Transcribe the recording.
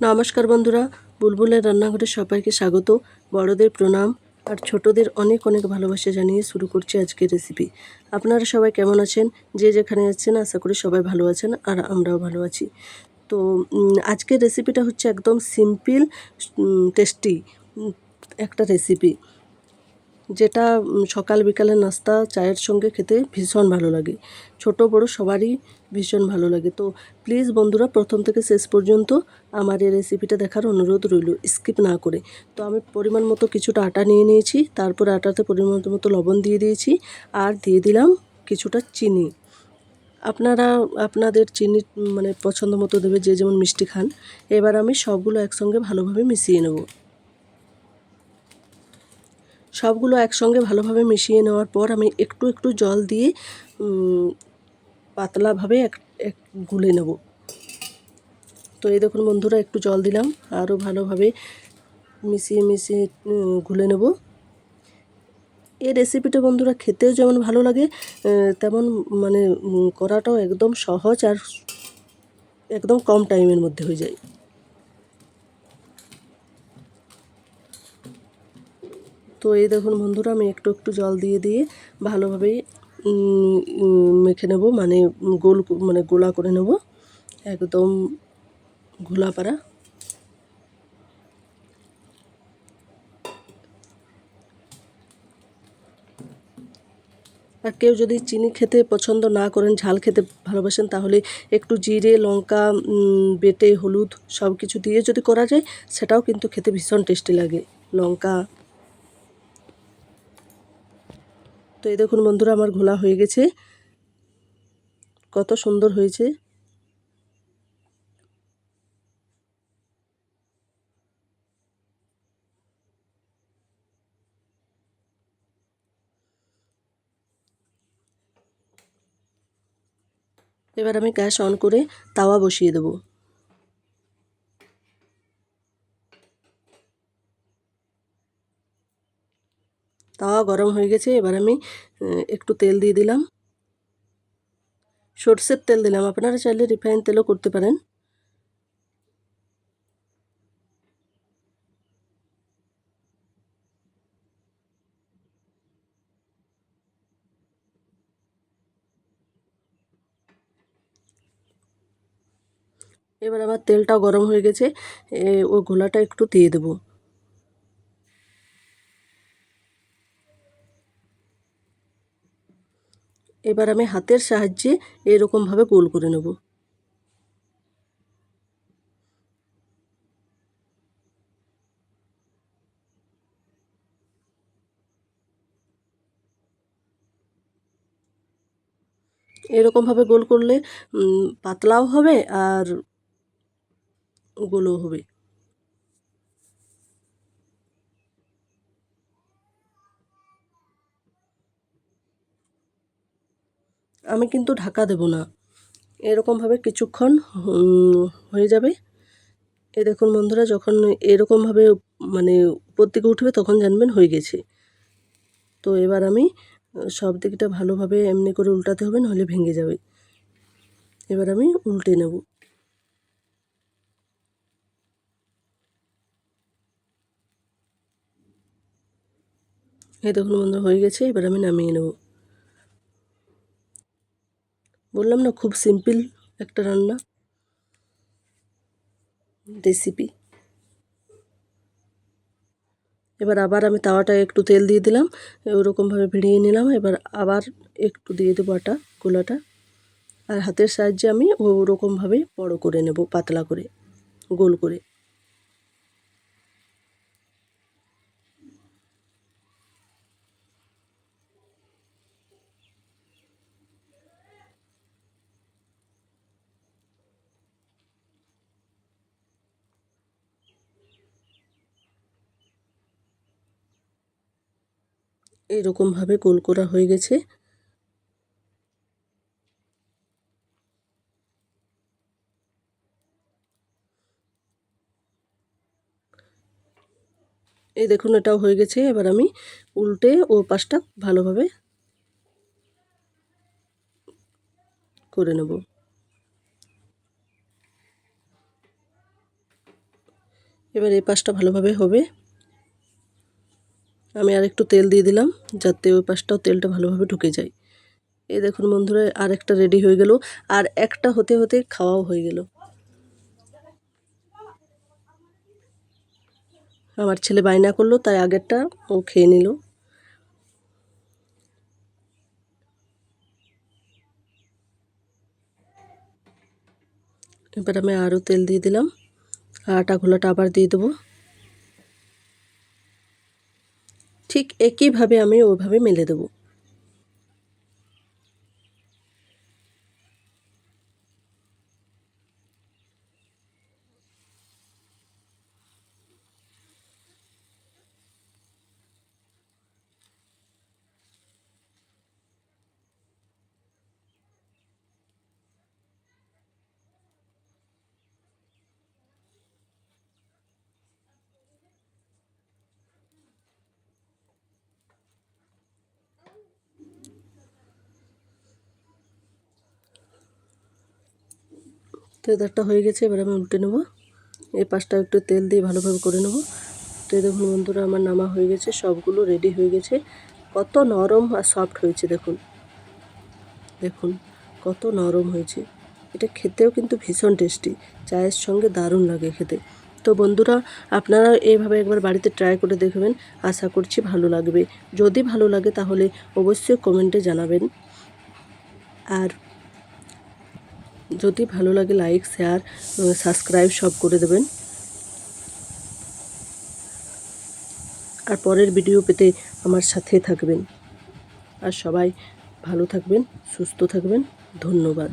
নমস্কার বন্ধুরা, বুলবুলের রান্নাঘরে সবাইকে স্বাগত। বড়দের প্রণাম আর ছোটদের অনেক অনেক ভালোবাসা জানিয়ে শুরু করছি আজকের রেসিপি আপনারা সবাই কেমন আছেন? যে যেখানে আছেন, আশা করি সবাই ভালো আছেন আর আমরাও ভালো আছি। তো আজকের রেসিপিটা হচ্ছে একদম সিম্পল টেস্টি একটা রেসিপি যেটা সকাল বিকালের নাস্তা, চায়ের সঙ্গে খেতে ভীষণ ভালো লাগে। ছোট, বড় সবারই ভীষণ ভালো লাগে। তো প্লিজ বন্ধুরা, প্রথম থেকে শেষ পর্যন্ত আমার এই রেসিপিটা দেখার অনুরোধ রইল। স্কিপ না করে। তো আমি পরিমাণ মতো কিছুটা আটা নিয়ে নিয়েছি, তারপর আটাতে পরিমাণ মতো লবণ দিয়ে দিয়েছি, আর দিয়ে দিলাম কিছুটা চিনি। আপনারা, আপনাদের চিনি মানে পছন্দ মতো দেবে, যে যেমন মিষ্টি খান। এবার আমি সবগুলো একসঙ্গে ভালোভাবে মিশিয়ে নেব। সবগুলো একসঙ্গে ভালোভাবে মিশিয়ে নেওয়ার পর আমি একটু একটু জল দিয়ে পাতলাভাবে এক এক গুলে নেব। তো এই দেখুন বন্ধুরা, একটু জল দিলাম, আরও ভালোভাবে মিশিয়ে মিশিয়ে গুলে নেব। এই রেসিপিটা বন্ধুরা খেতেও যেমন ভালো লাগে তেমন মানে করাটাও একদম সহজ আর একদম কম টাইমের মধ্যে হয়ে যায়। তো এই দেখুন বন্ধুরা আমি একটু একটু জল দিয়ে দিয়ে ভালোভাবে উম, উম, মেখে নেব মানে গোল মানে গোলা করে নেব। একদম ঘোলা পাড়া আর কেউ যদি চিনি খেতে পছন্দ না করেন ঝাল খেতে ভালোবাসেন তাহলে একটু জিরে লঙ্কা বেটে হলুদ সব কিছু দিয়ে যদি করা যায় সেটাও কিন্তু খেতে ভীষণ টেস্টি লাগে। লঙ্কা তো এই দেখুন বন্ধুরা, আমার ঘোলা হয়ে গেছে। কত সুন্দর হয়েছে। এবার আমি গ্যাস অন করে তাওয়া বসিয়ে দেবো। গরম হয়ে গেছে, এবার আমি একটু তেল দিয়ে দিলাম। সর্ষের তেল দিলাম, আপনারা চাইলে রিফাইন তেলও করতে পারেন। এবার আমার তেলটাও গরম হয়ে গেছে ওই ঘোলাটা একটু দিয়ে দেবো। এবার আমি হাতের সাহায্যে এরকমভাবে গোল করে নেব। এরকমভাবে গোল করলে পাতলাও হবে আর গোলও হবে। আমি কিন্তু ঢাকা দেব না। এরকমভাবে কিছুক্ষণ হয়ে যাবে। এ দেখুন বন্ধুরা, যখন এরকমভাবে মানে উপর দিকে উঠবে, তখন জানবেন হয়ে গেছে। তো এবার আমি, সব দিকটা ভালোভাবে এমনি করে উল্টাতে হবে নাহলে ভেঙে যাবে। এবার আমি উল্টে নেব। এই দেখুন বন্ধুরা, হয়ে গেছে। এবার আমি নামিয়ে নেব। বললাম না, খুব সিম্পল একটা রান্না। রেসিপি এবার আবার আমি তাওয়াটা একটু তেল দিয়ে দিলাম, ওরকমভাবে ভিড়িয়ে নিলাম, এবার আবার একটু দিয়ে দেবো আটা, গোলাটা। আর হাতের সাহায্যে আমি ওরকমভাবে বড় করে নেব, পাতলা করে, গোল করে। এইরকমভাবে গোল করা হয়ে গেছে। এই দেখুন, এটাও হয়ে গেছে। এবার আমি উল্টে ও পাশটা ভালোভাবে করে নেব। এবার এই পাশটা ভালোভাবে হবে। আমি আর একটু তেল দিয়ে দিলাম, যাতে ওই পাশটাও তেলটা ভালোভাবে ঢুকে যায়। এই দেখুন বন্ধুরা, আর একটা রেডি হয়ে গেল, আর একটা হতে হতে খাওয়াও হয়ে গেল। আমার ছেলে বায়না করল, তাই আগেরটা ও খেয়ে নিল। এবার আমি আরও তেল দিয়ে দিলাম আটা ঘোলাটা আবার দিয়ে দেবো। ঠিক একইভাবে আমি ওইভাবে মেলে দেবো তো এদারটা হয়ে গেছে, এবার আমি উল্টে নেব। এই পাশটা একটু তেল দিয়ে ভালোভাবে করে নেব। তো দেখুন বন্ধুরা, আমার নামা হয়ে গেছে, সবগুলো রেডি হয়ে গেছে। কত নরম আর সফট হয়েছে, দেখুন। দেখুন, কত নরম হয়েছে। এটা খেতেও কিন্তু ভীষণ টেস্টি চায়ের সঙ্গে দারুণ লাগে খেতে। তো বন্ধুরা আপনারা এইভাবে একবার বাড়িতে ট্রাই করে দেখবেন, আশা করছি ভালো লাগবে। যদি ভালো লাগে তাহলে অবশ্যই কমেন্টে জানাবেন। আর যদি ভালো লাগে লাইক শেয়ার সাবস্ক্রাইব সব করে দেবেন। আর পরের ভিডিও পেতে আমার সাথে থাকবেন। আর সবাই ভালো থাকবেন, সুস্থ থাকবেন। ধন্যবাদ।